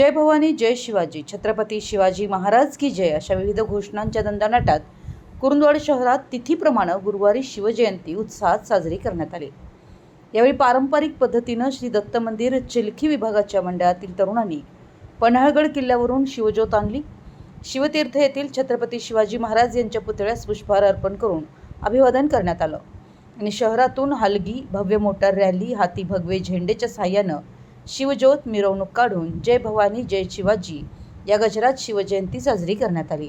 जय भवानी जय शिवाजी. छत्रपती शिवाजी महाराज की जय अशा विविध घोषणांच्या दंदानाटात कुरुंदवाड शहरात तिथीप्रमाणे गुरुवारी शिवजयंती उत्साहात साजरी करण्यात आली. यावेळी पारंपरिक पद्धतीनं श्री दत्त मंदिर चिलखी विभागाच्या मंडळातील तरुणांनी पन्हाळगड किल्ल्यावरून शिवज्योत आणली. शिवतीर्थ येथील छत्रपती शिवाजी महाराज यांच्या पुतळ्यास पुष्पहार अर्पण करून अभिवादन करण्यात आलं. आणि शहरातून हलगी भव्य मोटार रॅली हाती भगवे झेंडेच्या साह्यानं शिवज्योत मिरवणूक काढून जय भवानी जय शिवाजी या गजरात शिवजयंती साजरी करण्यात आली.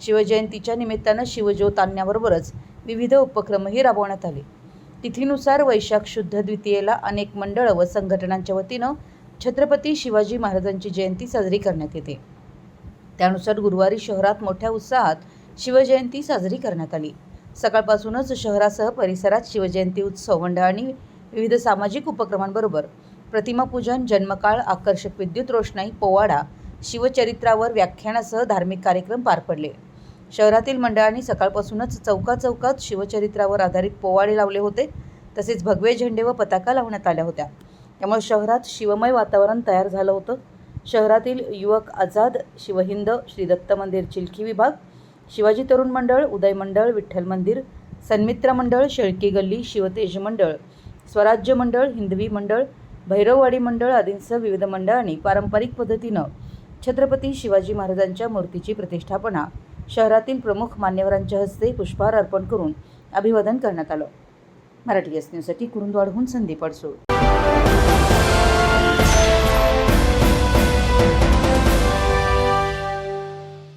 शिवजयंतीच्या निमित्तानं शिवज्योत आणण्याबरोबरच विविध उपक्रमही राबवण्यात आले. तिथीनुसार वैशाख शुद्ध द्वितीयेला अनेक मंडळं व संघटनांच्या वतीनं छत्रपती शिवाजी महाराजांची जयंती साजरी करण्यात येते. त्यानुसार गुरुवारी शहरात मोठ्या उत्साहात शिवजयंती साजरी करण्यात आली. सकाळपासूनच शहरासह परिसरात शिवजयंती उत्सव मंडळांनी विविध सामाजिक उपक्रमांबरोबर प्रतिमापूजन जन्मकाळ आकर्षक विद्युत रोषणाई पोवाडा शिवचरित्रावर व्याख्यानासह धार्मिक कार्यक्रम पार पडले. शहरातील मंडळांनी सकाळपासूनच चौका चौकात शिवचरित्रावर आधारित पोवाडे लावले होते तसेच भगवे झेंडे व पताका लावण्यात आल्या होत्या. त्यामुळे शहरात शिवमय वातावरण तयार झालं होतं. शहरातील युवक आझाद शिवहिंद श्री दत्त मंदिर चिलखी विभाग शिवाजी तरुण मंडळ उदय मंडळ विठ्ठल मंदिर सन्मित्र मंडळ शेळकी गल्ली शिवतेज मंडळ स्वराज्य मंडळ हिंदवी मंडळ भैरववाडी मंडळ आदींसह विविध मंडळांनी पारंपरिक पद्धतीनं छत्रपती शिवाजी महाराजांच्या मूर्तीची प्रतिष्ठापना शहरातील प्रमुख मान्यवरांच्या हस्ते पुष्पहार अर्पण करून अभिवादन करण्यात आलं. मराठी एस न्यूजसाठी कुरुंदवाडहून संदीप अडसूळ.